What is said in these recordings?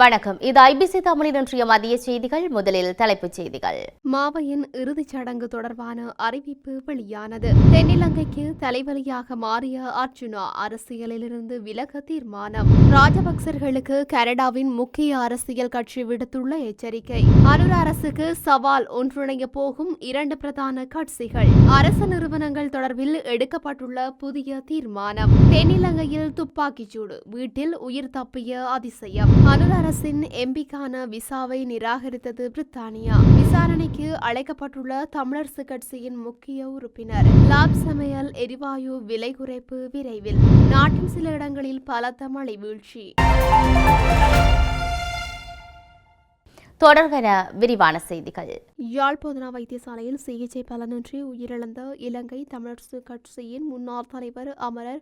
வணக்கம். இது ஐபிசி தமிழின் இன்றைய மதிய செய்திகள். முதலில் தலைப்புச் செய்திகள். மாவையின் இறுதிச் சடங்கு தொடர்பான அறிவிப்பு வெளியானது. தென்னிலங்கைக்கு தலைவலியாக மாறிய அர்ஜுனா அரசியலிலிருந்து விலக தீர்மானம். ராஜபக்சர்களுக்கு கனடாவின் முக்கிய அரசியல் கட்சி விடுத்துள்ள எச்சரிக்கை. அனுர அரசுக்கு சவால் ஒன்றிணைய போகும் இரண்டு பிரதான கட்சிகள். அரசு நிறுவனங்கள் தொடர்பில் எடுக்கப்பட்டுள்ள புதிய தீர்மானம். தென்னிலங்கையில் துப்பாக்கிச்சூடு வீட்டில் உயிர் தப்பிய அதிசயம். அனுர அரசின் எம்பிக்கான விசாவை நிராகரித்தது பிரித்தானியா. விசாரணைக்கு அழைக்கப்பட்டுள்ள தமிழரசு கட்சியின் முக்கிய உறுப்பினர். லாப் சமையல் எரிவாயு விலை குறைப்பு விரைவில். நாட்டின் சில இடங்களில் பலத்த மழை வீழ்ச்சி. தொடர்வன விரிவான செய்திகள். யாழ் வைத்தியசாலையில் சிகிச்சை பலனின்றி உயிரிழந்த இலங்கை தமிழரசு கட்சியின் முன்னாள் தலைவர் அமரர்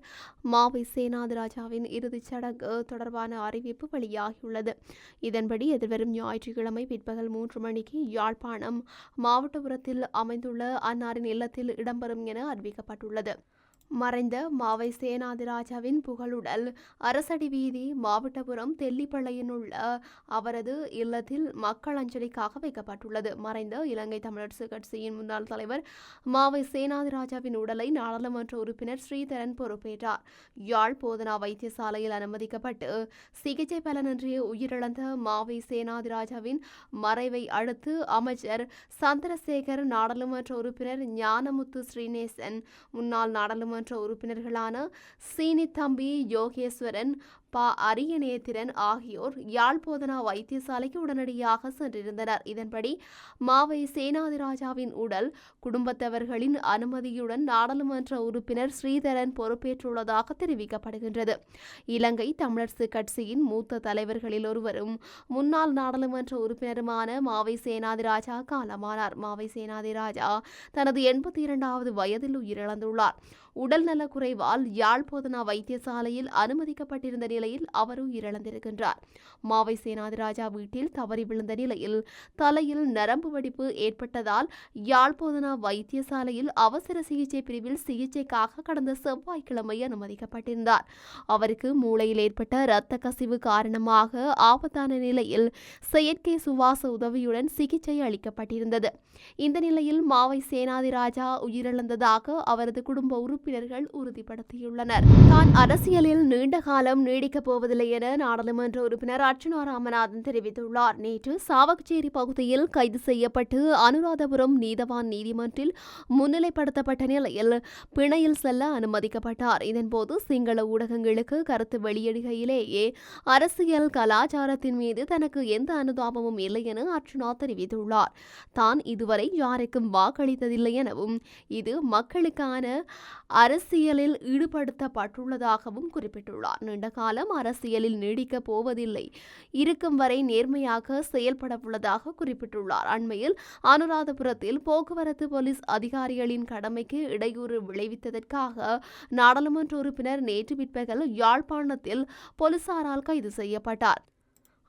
மாவை சேனாதிராஜாவின் இறுதிச் சடங்கு தொடர்பான அறிவிப்பு வெளியாகியுள்ளது. இதன்படி எதிர்வரும் ஞாயிற்றுக்கிழமை பிற்பகல் மூன்று மணிக்கு யாழ்ப்பாணம் மாவட்டபுரத்தில் அமைந்துள்ள அன்னாரின் இல்லத்தில் இடம்பெறும் என அறிவிக்கப்பட்டுள்ளது. மறைந்த மாவை சேனாதிராஜாவின் புகழுடல் அரசடி வீதி மாவட்டபுரம் தெல்லிப்பள்ளையில் உள்ள அவரது இல்லத்தில் மக்கள் அஞ்சலிக்காக வைக்கப்பட்டுள்ளது. மறைந்த இலங்கை தமிழரசு கட்சியின் முன்னாள் தலைவர் மாவை சேனாதிராஜாவின் உடலை நாடாளுமன்ற உறுப்பினர் ஸ்ரீதரன் பொறுப்பேற்றார். யாழ் போதனா வைத்தியசாலையில் அனுமதிக்கப்பட்டு சிகிச்சை பலனின்றி உயிரிழந்த மாவை சேனாதிராஜாவின் மறைவை அடுத்து அமைச்சர் சந்திரசேகர் நாடாளுமன்ற உறுப்பினர் ஞானமுத்து ஸ்ரீநேசன் முன்னாள் நாடாளுமன்ற உறுப்பினர்களான சீனி தம்பி யோகேஸ்வரன் பா அரியநேத்திரன் ஆகியோர் யாழ் போதனா வைத்தியசாலைக்கு உடனடியாக சென்றிருந்தனர். இதன்படி மாவை சேனாதிராஜாவின் உடல் குடும்பத்தவர்களின் அனுமதியுடன் நாடாளுமன்ற உறுப்பினர் ஸ்ரீதரன் பொறுப்பேற்றுள்ளதாக தெரிவிக்கப்படுகின்றது. இலங்கை தமிழரசு கட்சியின் மூத்த தலைவர்களில் ஒருவரும் முன்னாள் நாடாளுமன்ற உறுப்பினருமான மாவை சேனாதிராஜா காலமானார். மாவை சேனாதிராஜா தனது எண்பத்தி இரண்டாவது வயதில் உயிரிழந்துள்ளார். உடல்நலக்குறைவால் யாழ்போதனா யாழ் போதனா வைத்தியசாலையில் அனுமதிக்கப்பட்டிருந்த நிலையில் அவரும் உயிரிழந்திருக்கின்றார் மாவை சேனாதிராஜா வீட்டில் தவறி விழுந்த நிலையில் தலையில் நரம்பு வெடிப்பு ஏற்பட்டதால் யாழ் வைத்தியசாலையில் அவசர சிகிச்சை பிரிவில் சிகிச்சைக்காக கடந்த செவ்வாய்க்கிழமை அனுமதிக்கப்பட்டிருந்தார். அவருக்கு மூளையில் ஏற்பட்ட இரத்த கசிவு காரணமாக ஆபத்தான நிலையில் செயற்கை சுவாச உதவியுடன் சிகிச்சை அளிக்கப்பட்டிருந்தது. இந்த நிலையில் மாவை சேனாதிராஜா உயிரிழந்ததாக அவரது குடும்ப உறுப்பினர்கள் உறுதிப்படுத்தியுள்ளனர். தான் அரசியலில் நீண்ட காலம் நீடி நீடிக்கப் போவதில்லை என நாடாளுமன்ற உறுப்பினர் அர்ச்சனா ராமநாதன் தெரிவித்துள்ளார். நேற்று சாவகச்சேரி பகுதியில் கைது செய்யப்பட்டு அனுராதபுரம் நீதவான் நீதிமன்றில் முன்னிலைப்படுத்தப்பட்ட நிலையில் பிணையில் செல்ல அனுமதிக்கப்பட்டார். இதன்போது சிங்கள ஊடகங்களுக்கு கருத்து வெளியிடுகையிலேயே அரசியல் கலாச்சாரத்தின் மீது தனக்கு எந்த அனுதாபமும் இல்லை என அர்ச்சனா தெரிவித்துள்ளார். தான் இதுவரை யாருக்கும் வாக்களித்ததில்லை எனவும் இது மக்களுக்கான அரசியலில் ஈடுபடுத்தப்பட்டுள்ளதாகவும் குறிப்பிட்டுள்ளார். நீண்ட காலம் அரசியலில் நீடிக்கப் போவதில்லை. இருக்கும் வரை நேர்மையாக செயல்பட உள்ளதாக குறிப்பிட்டுள்ளார். அண்மையில் அனுராதபுரத்தில் போக்குவரத்து போலீஸ் அதிகாரிகளின் கடமைக்கு இடையூறு விளைவித்ததற்காக நாடாளுமன்ற உறுப்பினர் நேற்று பிற்பகல் யாழ்ப்பாணத்தில் போலீசாரால் கைது செய்யப்பட்டார்.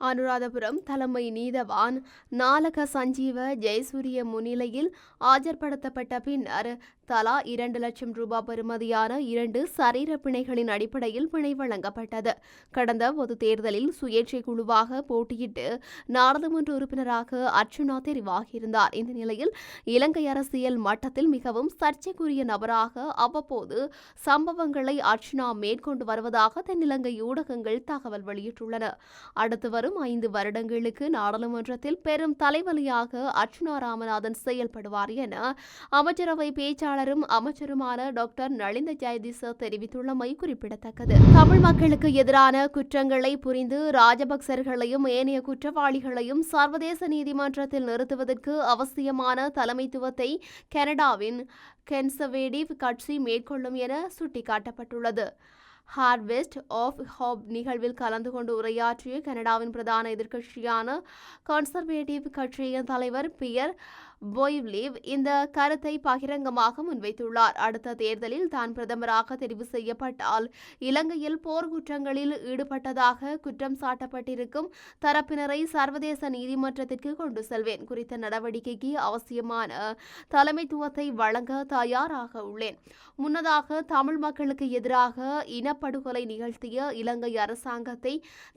அனுராதபுரம் தலைமை நீதவான் நாலக சஞ்சீவ ஜெயசூரிய முன்னிலையில் ஆஜர்படுத்தப்பட்ட பின்னர் தலா இரண்டு லட்சம் ரூபாய் பெறுமதியான இரண்டு சரீர பிணைகளின் அடிப்படையில் பிணை வழங்கப்பட்டது. கடந்த பொது தேர்தலில் சுயேட்சை குழுவாக போட்டியிட்டு நாடாளுமன்ற உறுப்பினராக அர்ச்சுனா தெரிவாகியிருந்தார். இந்த நிலையில் இலங்கை அரசியல் மட்டத்தில் மிகவும் சர்ச்சைக்குரிய நபராக அவ்வப்போது சம்பவங்களை அர்ச்சுனா மேற்கொண்டு வருவதாக தென்னிலங்கை ஊடகங்கள் தகவல் வெளியிட்டுள்ளன. அடுத்து வரும் ஐந்து வருடங்களுக்கு நாடாளுமன்றத்தில் பெரும் தலைவலியாக அர்ச்சுனா ராமநாதன் செயல்படுவார் என அமைச்சரவை பேச்சாளர் செயலாளரும் அமைச்சருமான டாக்டர் நளிந்த ஜெயதிச தெரிவித்துள்ளமை குறிப்பிடத்தக்கது. தமிழ் மக்களுக்கு எதிரான குற்றங்களை புரிந்து ராஜபக்சர்களையும் ஏனைய குற்றவாளிகளையும் சர்வதேச நீதிமன்றத்தில் நிறுத்துவதற்கு அவசியமான தலைமைத்துவத்தை கனடாவின் கென்சவேடிவ் கட்சி மேற்கொள்ளும் என சுட்டிக்காட்டப்பட்டுள்ளது. ஹார்வெஸ்ட் ஆஃப் ஹாப் நிகழ்வில் கலந்து கொண்டு உரையாற்றிய கனடாவின் பிரதான எதிர்க்கட்சியான கன்சர்வேட்டிவ் கட்சியின் தலைவர் பியர் பொய்வ்லீவ் இந்த கருத்தை பகிரங்கமாக முன்வைத்துள்ளார். அடுத்த தேர்தலில் தான் பிரதமராக தெரிவு செய்யப்பட்டால் இலங்கையில் போர் குற்றங்களில் ஈடுபட்டதாக குற்றம் சாட்டப்பட்டிருக்கும் தரப்பினரை சர்வதேச நீதிமன்றத்திற்கு கொண்டு செல்வேன். குறித்த நடவடிக்கைக்கு அவசியமான தலைமைத்துவத்தை வழங்க தயாராக உள்ளேன். முன்னதாக தமிழ் மக்களுக்கு எதிராக இனப்படுகொலை நிகழ்த்திய இலங்கை அரசாங்கத்தை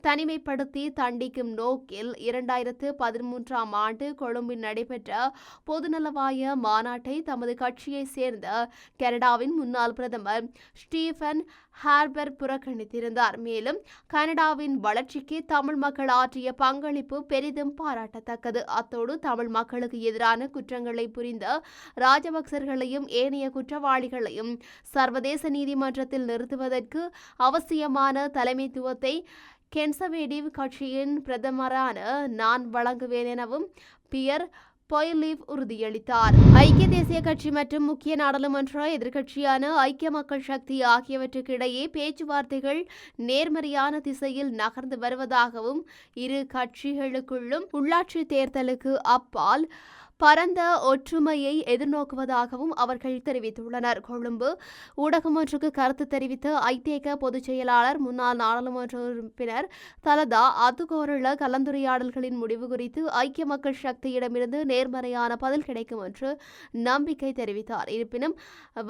தனிமைப்படுத்தி தண்டிக்கும் நோக்கில் இரண்டாயிரத்து பதிமூன்றாம் ஆண்டு கொழும்பில் நடைபெற்ற பொதுநலவாய மாநாட்டை தமது கட்சியைச் சேர்ந்த கனடாவின் முன்னாள் பிரதமர் ஸ்டீஃபன் ஹார்பர் புறக்கணித்திருந்தார். மேலும் கனடாவின் வளர்ச்சிக்கு தமிழ் மக்கள் ஆற்றிய பங்களிப்பு பெரிதும் பாராட்டத்தக்கது. அத்தோடு தமிழ் மக்களுக்கு எதிரான குற்றங்களை புரிந்த ராஜபக்சர்களையும் ஏனைய குற்றவாளிகளையும் சர்வதேச நீதிமன்றத்தில் நிறுத்துவதற்கு அவசியமான தலைமைத்துவத்தை கென்சவேடிவ் கட்சியின் பிரதமரான நான் வழங்குவேன் எனவும் பியர் பொய்லீவ் உறுதியளித்தார். ஐக்கிய தேசிய கட்சி மற்றும் முக்கிய நாடாளுமன்ற எதிர்க்கட்சியான ஐக்கிய மக்கள் சக்தி ஆகியவற்றுக்கு இடையே பேச்சுவார்த்தைகள் நேர்மறையான திசையில் நகர்ந்து வருவதாகவும் இரு கட்சிகளுக்குள்ளும் உள்ளாட்சி தேர்தலுக்கு அப்பால் பரந்த ஒற்றுமையை எதிர்நோக்குவதாகவும் அவர்கள் தெரிவித்துள்ளனர். கொழும்பு ஊடகம் ஒன்றுக்கு கருத்து தெரிவித்த ஐதேக பொதுச் செயலாளர் முன்னாள் நாடாளுமன்ற உறுப்பினர் தலதா அதுகோரள கலந்துரையாடல்களின் முடிவு குறித்து ஐக்கிய மக்கள் சக்தியிடமிருந்து நேர்மறையான பதில் கிடைக்கும் என்று நம்பிக்கை தெரிவித்தார். இருப்பினும்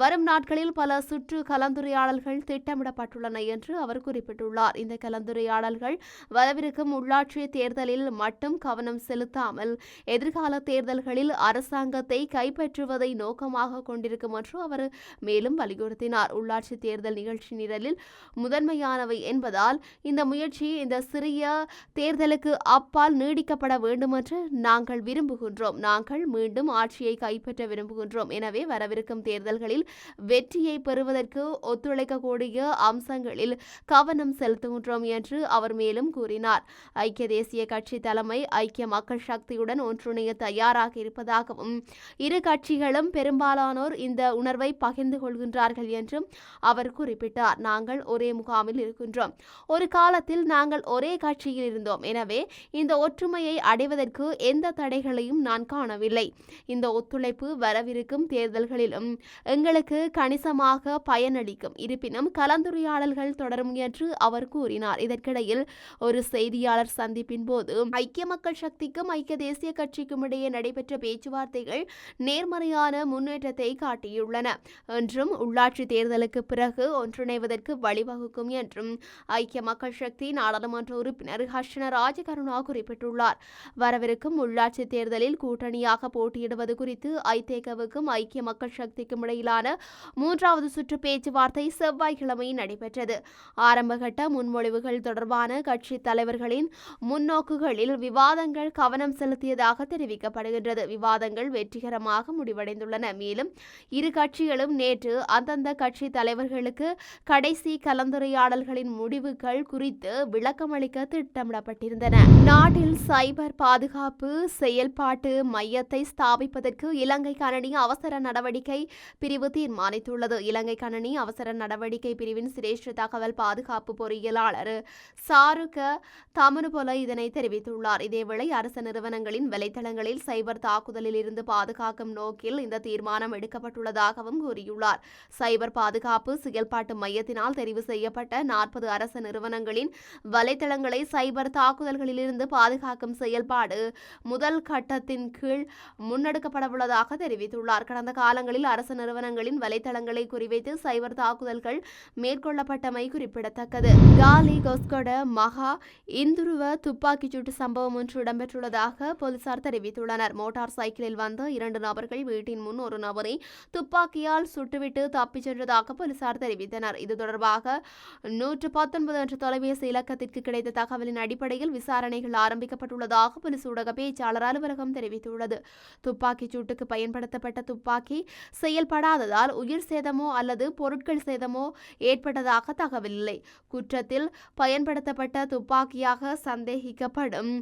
வரும் நாட்களில் பல சுற்று கலந்துரையாடல்கள் திட்டமிடப்பட்டுள்ளன என்று அவர் குறிப்பிட்டுள்ளார். இந்த கலந்துரையாடல்கள் வரவிருக்கும் உள்ளாட்சி தேர்தலில் மட்டும் கவனம் செலுத்தாமல் எதிர்கால தேர்தல்களில் அரசாங்கத்தை கைப்பற்றுவதை நோக்கமாக கொண்டிருக்கும் என்று அவர் மேலும் வலியுறுத்தினார். உள்ளாட்சி தேர்தல் நிகழ்ச்சி நிரலில் முதன்மையானவை என்பதால் இந்த முயற்சி இந்த சிறிய தேர்தலுக்கு அப்பால் நீடிக்கப்பட வேண்டும் என்று நாங்கள் விரும்புகின்றோம். நாங்கள் மீண்டும் ஆட்சியை கைப்பற்ற விரும்புகின்றோம். எனவே வரவிருக்கும் தேர்தல்களில் வெற்றியை பெறுவதற்கு ஒத்துழைக்கக்கூடிய அம்சங்களில் கவனம் செலுத்துகின்றோம் என்று அவர் மேலும் கூறினார். ஐக்கிய தேசிய கட்சி தலைமை ஐக்கிய மக்கள் சக்தியுடன் ஒன்றிணைய தயாராக இருப்பதாகவும் இரு கட்சிகளும் பெரும்பாலானோர் இந்த உணர்வை பகிர்ந்து கொள்கின்றார்கள் என்றும் அவர் குறிப்பிட்டார். நாங்கள் ஒரே முகாமில் இருக்கின்றோம். ஒரு காலத்தில் நாங்கள் ஒரே கட்சியில் இருந்தோம். எனவே இந்த ஒற்றுமையை அடைவதற்கு எந்த தடைகளையும் நான் காணவில்லை. இந்த ஒத்துழைப்பு வரவிருக்கும் தேர்தல்களிலும் எங்களுக்கு கணிசமாக பயனளிக்கும். இருப்பினும் கலந்துரையாடல்கள் தொடரும் என்று அவர் கூறினார். இதற்கிடையில் ஒரு செய்தியாளர் சந்திப்பின் போது ஐக்கிய மக்கள் சக்திக்கும் ஐக்கிய தேசிய கட்சிக்கும் இடையே நடைபெற்ற பேச்சுவார்த்தைகள் நேர்மறையான முன்னேற்றத்தை காட்டியுள்ளன. என்றும் உள்ளாட்சி தேர்தலுக்கு பிறகு ஒன்றிணைவதற்கு வழிவகுக்கும் என்றும் ஐக்கிய மக்கள் சக்தி நாடாளுமன்ற உறுப்பினர் ஹர்ஷன ராஜகருணா குறிப்பிட்டுள்ளார். வரவிருக்கும் உள்ளாட்சி தேர்தலில் கூட்டணியாக போட்டியிடுவது குறித்து ஐதேகவுக்கும் ஐக்கிய மக்கள் சக்திக்கும் இடையிலான மூன்றாவது சுற்று பேச்சுவார்த்தை செவ்வாய்க்கிழமை நடைபெற்றது. ஆரம்பகட்ட முன்மொழிவுகள் தொடர்பான கட்சி தலைவர்களின் முன்னோக்குகளில் விவாதங்கள் கவனம் செலுத்தியதாக தெரிவிக்கப்படுகின்றது. விவாதங்கள் வெற்றிகரமாக முடிவடைந்துள்ளன. மேலும் இரு கட்சிகளும் நேற்று அந்தந்த கட்சி தலைவர்களுக்கு கடைசி கலந்துரையாடல்களின் முடிவுகள் குறித்து விளக்கமளிக்க திட்டமிடப்பட்டிருந்தன. நாட்டில் சைபர் பாதுகாப்பு செயல்பாட்டு மையத்தை ஸ்தாபிப்பதற்கு இலங்கை கணனி அவசர நடவடிக்கை பிரிவு தீர்மானித்துள்ளது. இலங்கை கணனி அவசர நடவடிக்கை பிரிவின் சிரேஷ்ட தகவல் பாதுகாப்பு பொறியியலாளர் சாருக தமனுபொல இதனை தெரிவித்துள்ளார். இதேவேளை அரசு நிறுவனங்களின் வலைத்தளங்களில் சைபர் தாக்குதலில் இருந்து பாதுகாக்கும் நோக்கில் இந்த தீர்மானம் எடுக்கப்பட்டுள்ளதாகவும் கூறியுள்ளார். சைபர் பாதுகாப்பு செயல்பாட்டு மையத்தினால் தெரிவு செய்யப்பட்ட நாற்பது அரசு நிறுவனங்களின் வலைத்தளங்களை சைபர் தாக்குதல்களிலிருந்து பாதுகாக்கும் செயல்பாடு முதல் கட்டத்தின் கீழ் முன்னெடுக்கப்படவுள்ளதாக தெரிவித்துள்ளார். கடந்த காலங்களில் அரசு நிறுவனங்களின் வலைத்தளங்களை குறிவைத்து சைபர் தாக்குதல்கள் மேற்கொள்ளப்பட்டமை குறிப்பிடத்தக்கது. காலி கொஸ்கொட மகா இந்துருவ துப்பாக்கிச் சூட்டு சம்பவம் ஒன்று இடம்பெற்றுள்ளதாக போலீசார் தெரிவித்துள்ளனர். மோட்டார் மோட்டார் சைக்கிளில் வந்த இரண்டு நபர்கள் வீட்டின் முன் ஒரு நபரை துப்பாக்கியால் சுட்டுவிட்டு தப்பிச் சென்றதாக போலீசார் தெரிவித்தனர். இது தொடர்பாக நூற்று பத்தொன்பது என்ற தொலைபேசி இலக்கத்திற்கு கிடைத்த தகவலின் அடிப்படையில் விசாரணைகள் ஆரம்பிக்கப்பட்டுள்ளதாக போலீஸ் ஊடக பேச்சாளர் அலுவலகம் தெரிவித்துள்ளது. துப்பாக்கிச் சூட்டுக்கு பயன்படுத்தப்பட்ட துப்பாக்கி செயல்படாததால் உயிர் சேதமோ அல்லது பொருட்கள் சேதமோ ஏற்பட்டதாக தகவல் இல்லை. குற்றத்தில் பயன்படுத்தப்பட்ட துப்பாக்கியாக சந்தேகிக்கப்படும்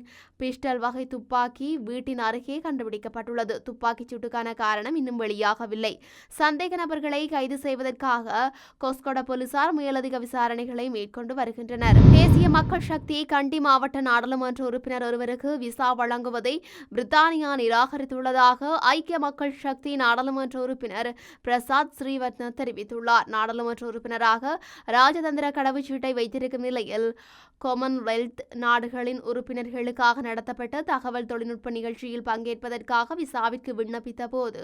பிஸ்டல் வகை துப்பாக்கி வீட்டின் அருகே கண்டுபிடிக்கப்பட்டுள்ளது. துப்பாக்கிச் சூட்டுக்கான காரணம் இன்னும் வெளியாகவில்லை. சந்தேக நபர்களை கைது செய்வதற்காக கொஸ்கொட போலீசார் மேலதிக விசாரணைகளை மேற்கொண்டு வருகின்றனர். தேசிய மக்கள் சக்தி கண்டி மாவட்ட நாடாளுமன்ற உறுப்பினர் ஒருவருக்கு விசா வழங்குவதை பிரித்தானியா நிராகரித்துள்ளதாக ஐக்கிய மக்கள் சக்தி நாடாளுமன்ற உறுப்பினர் பிரசாத் ஸ்ரீவத்ன தெரிவித்துள்ளார். நாடாளுமன்ற உறுப்பினராக ராஜதந்திர கடவுச்சீட்டை வைத்திருக்கும் நிலையில் காமன்வெல்த் நாடுகளின் உறுப்பினர்களுக்காக நடத்தப்பட்ட தகவல் தொழில்நுட்ப நிகழ்ச்சியில் பங்கேற்பதற்கு செல்வதற்காக விசாவிற்கு விண்ணப்பித்த போது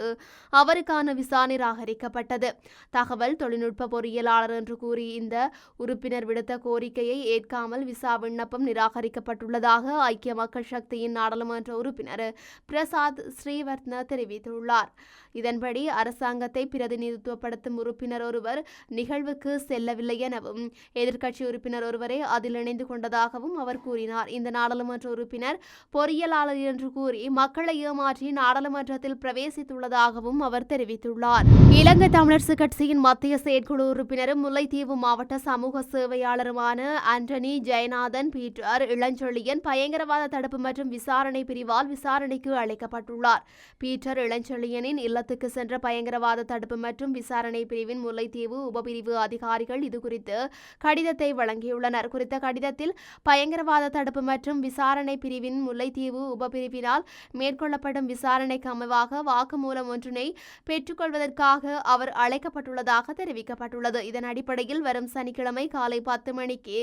அவருக்கான விசா நிராகரிக்கப்பட்டது. தகவல் தொழில்நுட்ப பொறியியலாளர் என்று கூறி இந்த உறுப்பினர் விடுத்த கோரிக்கையை ஏற்காமல் விசா விண்ணப்பம் நிராகரிக்கப்பட்டுள்ளதாக ஐக்கிய மக்கள் சக்தியின் நாடாளுமன்ற உறுப்பினர் பிரசாத் ஸ்ரீவர்த்ன தெரிவித்துள்ளார். இதன்படி அரசாங்கத்தை பிரதிநிதித்துவப்படுத்தும் உறுப்பினர் ஒருவர் நிகழ்வுக்கு செல்லவில்லை எனவும் எதிர்க்கட்சி உறுப்பினர் ஒருவரை அதில் இணைந்து கொண்டதாகவும் அவர் கூறினார். இந்த நாடாளுமன்ற உறுப்பினர் பொறியியலாளர் என்று கூறி மக்களை ஏமா ஏமாற்றி நாடாளுமன்றத்தில் பிரவேசித்துள்ளதாகவும் அவர் தெரிவித்துள்ளார். இலங்கை தமிழரசு கட்சியின் மத்திய செயற்குழு உறுப்பினரும் முல்லைத்தீவு மாவட்ட சமூக சேவையாளருமான ஆண்டனி ஜெயநாதன் பீட்டர் இளஞ்சொல்லியன் பயங்கரவாத தடுப்பு மற்றும் விசாரணை பிரிவால் விசாரணைக்கு அழைக்கப்பட்டுள்ளார். பீட்டர் இளஞ்சொல்லியனின் இல்லத்துக்கு சென்ற பயங்கரவாத தடுப்பு மற்றும் விசாரணை பிரிவின் முல்லைத்தீவு உபபிரிவு அதிகாரிகள் இதுகுறித்து கடிதத்தை வழங்கியுள்ளனர். குறித்த கடிதத்தில் பயங்கரவாத தடுப்பு மற்றும் விசாரணை பிரிவின் முல்லைத்தீவு உபபிரிவினால் மேற்கொள்ளப்பட்ட அவரிடம் விசாரணைக்கு அமைவாக வாக்குமூலம் ஒன்றினை பெற்றுக்கொள்வதற்காக அவர் அழைக்கப்பட்டுள்ளதாக தெரிவிக்கப்பட்டுள்ளது. இதன் அடிப்படையில் வரும் சனிக்கிழமை காலை பத்து மணிக்கு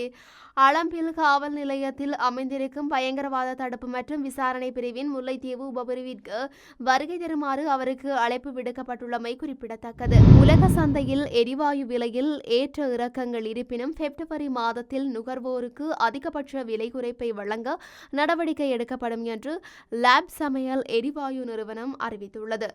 அளம்பில் காவல் நிலையத்தில் அமைந்திருக்கும் பயங்கரவாத தடுப்பு மற்றும் விசாரணை பிரிவின் முல்லைத்தீவு உபபிரிவிற்கு வருகை தருமாறு அவருக்கு அழைப்பு விடுக்கப்பட்டுள்ளமை குறிப்பிடத்தக்கது. உலக சந்தையில் எரிவாயு விலையில் ஏற்ற இறக்கங்கள் இருப்பினும் பிப்ரவரி மாதத்தில் நுகர்வோருக்கு அதிகபட்ச விலை குறைப்பை வழங்க நடவடிக்கை எடுக்கப்படும் என்று லேப் சமையல் எரிவாயு நிறுவனம் அறிவித்துள்ளது.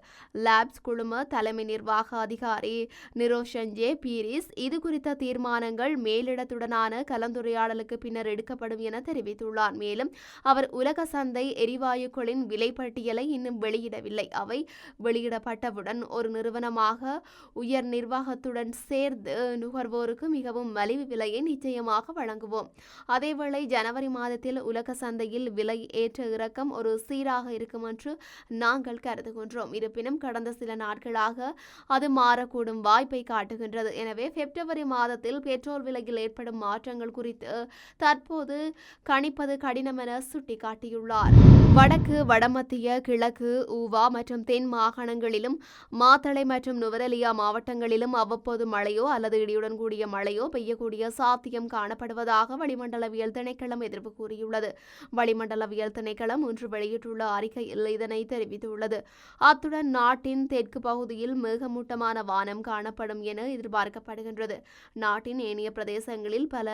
லேப்ஸ் குழும தலைமை நிர்வாக அதிகாரி நிரோஷன்ஜே பீரிஸ் இது குறித்த தீர்மானங்கள் மேலிடத்துடனான கலந்துரையாடலுக்கு பின்னர் எடுக்கப்படும் என தெரிவித்துள்ளார். மேலும் அவர் உலக சந்தை எரிவாயுக்களின் விலைப்பட்டியலை இன்னும் வெளியிடவில்லை. அவை வெளியிடப்பட்டவுடன் ஒரு நிறுவனமாக உயர் நிர்வாகத்துடன் சேர்ந்து நுகர்வோருக்கு மிகவும் மலிவு விலையை நிச்சயமாக வழங்குவோம். அதேவேளை ஜனவரி மாதத்தில் உலக சந்தையில் விலை ஏற்ற இறக்கம் ஒரு சீராக இருக்கும் என்று நாங்கள் கருதுகின்றோம். இருப்பினும் கடந்த சில நாட்களாக அது மாறக்கூடும் வாய்ப்பை காட்டுகின்றது. எனவே பிப்ரவரி மாதத்தில் பெட்ரோல் விலையில் ஏற்படும் மாற்றங்கள் குறித்து தற்போது கணிப்பது கடினம் என சுட்டிக்காட்டியுள்ளார். வடக்கு வடமத்திய கிழக்கு ஊவா மற்றும் தென் மாகாணங்களிலும் மாத்தளை மற்றும் நுவரெலியா மாவட்டங்களிலும் அவ்வப்போது மழையோ அல்லது இடியுடன் கூடிய மழையோ பெய்யக்கூடிய சாத்தியம் காணப்படுவதாக வளிமண்டலவியல் திணைக்களம் எதிர்ப்பு கூறியுள்ளது. வளிமண்டலவியல் திணைக்களம் இன்று வெளியிட்டுள்ள அறிக்கையில் இதனை தெரிவித்துள்ளது. அத்துடன் நாட்டின் தெற்கு பகுதியில் மேகமூட்டமான வானம் காணப்படும் என எதிர்பார்க்கப்படுகின்றது. நாட்டின் ஏனைய பிரதேசங்களில் பல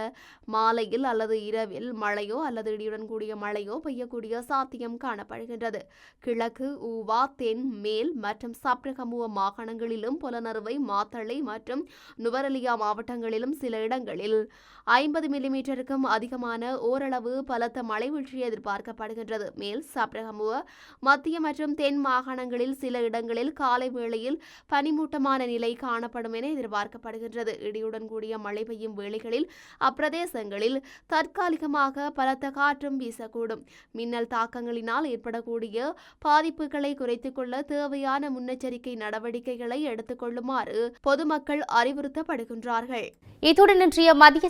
மாலையில் அல்லது இரவில் மழையோ அல்லது இடியுடன் கூடிய மழையோ பெய்யக்கூடிய சாத்தியம் காணப்படுகின்றது. கிழக்கு ஊவா தென் மேல் மற்றும் சப்ரகமுவ மாகாணங்களிலும் புலனறுவை மாத்தளை மற்றும் நுவரலியா மாவட்டங்களிலும் சில இடங்களில் ஐம்பது மில்லிமீட்டருக்கும் அதிகமான ஓரளவு பலத்த மழை வீழ்ச்சி எதிர்பார்க்கப்படுகின்றது. மேல் சப்ரகமுவ மத்திய மற்றும் தென் மாகாணங்களில் சில இடங்களில் காலை வேளையில் பனிமூட்டமான நிலை காணப்படும் என எதிர்பார்க்கப்படுகின்றது. இடியுடன் கூடிய மழை பெய்யும் வேளைகளில் அப்பிரதேசங்களில் தற்காலிகமாக பலத்த காற்றும் வீசக்கூடும். மின்னல் தாக்கங்களினால் ஏற்படக்கூடிய பாதிப்புகளை குறைத்துக் கொள்ள தேவையான முன்னெச்சரிக்கை நடவடிக்கைகளை எடுத்துக்கொள்ளுமாறு பொதுமக்கள் அறிவுறுத்தப்படுகின்றார்கள். இத்துடன் இன்றைய மதிய